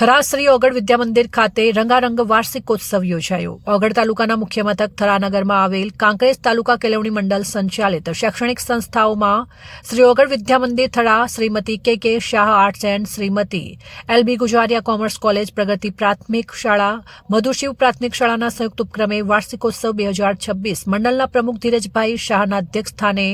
થરા શ્રી ઓગળ વિદ્યા મંદિર ખાતે રંગારંગ વાર્ષિકોત્સવ યોજાયો. ઓગળ તાલુકાના મુખ્ય મથક થરાનગરમાં આવેલ કાંકરેજ તાલુકા કેળવણી મંડળ સંચાલિત શૈક્ષણિક સંસ્થાઓમાં શ્રી ઓગળ વિદ્યા Thara Shrimati K K Shah arts and Shrimati LB Gujariya commerce college Pragati પ્રાથમિક શાળા, મધુશિવ પ્રાથમિક શાળાના સંયુક્ત ઉપક્રમે વાર્ષિકોત્સવ બે હજાર છવ્વીસ મંડળના પ્રમુખ ધીરજભાઈ શાહના અધ્યક્ષ સ્થાને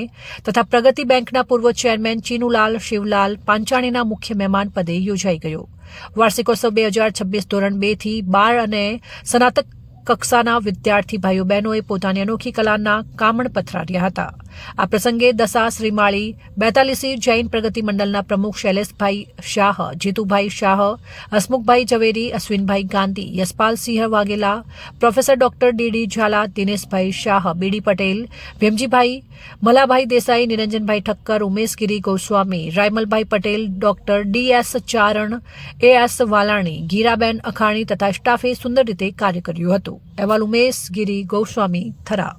તથા પ્રગતિ બેંકના પૂર્વ ચેરમેન ચીનુલાલ શિવલાલ પાંચાણીના મુખ્ય મહેમાન પદે યોજાઈ ગયો. વાર્ષિકોત્સવ બે હજાર છવ્વીસ ધોરણ બેથી બાર અને સ્નાતક કક્ષાના વિદ્યાર્થી ભાઈઓ બહેનોએ પોતાની અનોખી કલાના કામણ પથરાર્યા હતા. આ પ્રસંગે દસા શ્રીમાળી બેતાલીસી જૈન પ્રગતિ મંડળના પ્રમુખ Shaileshbhai Shah, Jitubhai Shah, Hasmukhbhai Zaveri, Ashwinbhai Gandhi Yashpalsinh Vaghela, professor doctor DD Zala, Dineshbhai Shah BD Patel, Bhimjibhai Malabhai Desai, Niranjanbhai Thakkar Umeshgiri Goswami, Raymalbhai Patel, doctor D S Charan, A S Valani, Giraben Akhani તથા સ્ટાફે સુંદર રીતે કાર્ય કર્યું હતું. અહેવાલ ઉમેશગીરી ગોસ્વામી થરા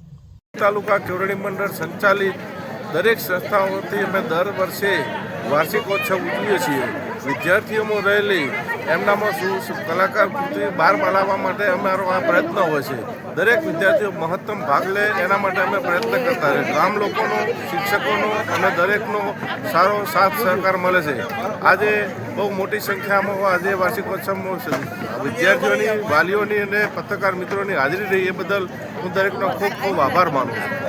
તાલુકા કેવડી મંડળ સંચાલિત દરેક સંસ્થાઓથી અમે દર વર્ષે વાર્ષિકોત્સવ ઉજવીએ છીએ. વિદ્યાર્થીઓમાં રહેલી એમનામાં શું કલાકાર કૃતિ બહાર લાવવા માટે અમારો આ પ્રયત્ન હોય છે. દરેક વિદ્યાર્થીઓ મહત્તમ ભાગ લે એના માટે અમે પ્રયત્ન કરતા રહે ગામ લોકોનો, શિક્ષકોનો અને દરેકનો સારો સાથ સહકાર મળે છે. આજે બહુ મોટી સંખ્યામાં આજે વાર્ષિકોત્સવમાં વિદ્યાર્થીઓની, વાલીઓની અને પત્રકાર મિત્રોની હાજરી રહી એ બદલ હું દરેકનો ખૂબ ખૂબ આભાર માનું છું.